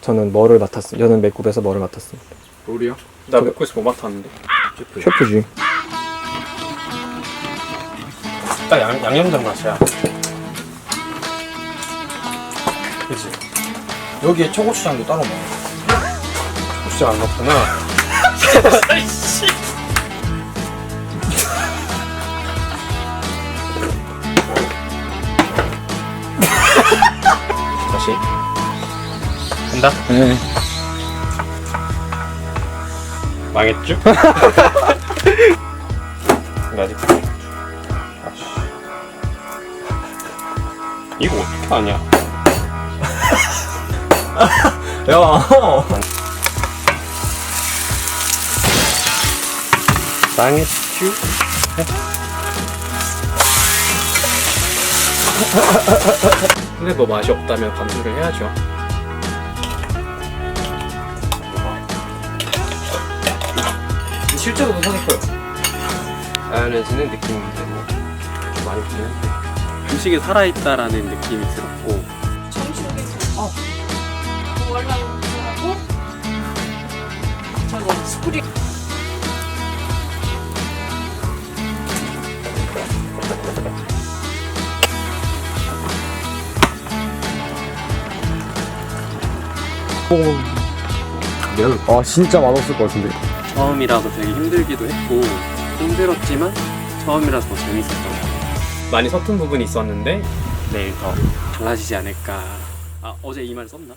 저는 뭐를 맡았습니다. 저는 맥국에서 뭐를 맡았습니다. 롤이요? 나 맥국에서 뭐 맡았는데 셰프지. 딱 양, 양념장 맛이야 그치? 여기에 초고추장도 따로 먹어. 고추장 안 넣구나 다시 간다? 네. 망했죠? 아직 아씨 이거 어떻게 하냐 야. 망했죠? 근데 뭐 맛이 없다면 감수를 해야죠. 실제로 도 사실 거예요. 자연해지는 느낌인데 뭐 많이 드는데 음식이 살아있다라는 느낌이 들었고. 정신없게 어. 그거 하려고? 하고 저거 스프링 아 진짜 맛없을 것 같은데. 처음이라서 되게 힘들기도 했고 힘들었지만 처음이라서 더 재밌었던 것 같아요 많이 서툰 부분이 있었는데 내일 더 달라지지 않을까 아 어제 이 말 썼나?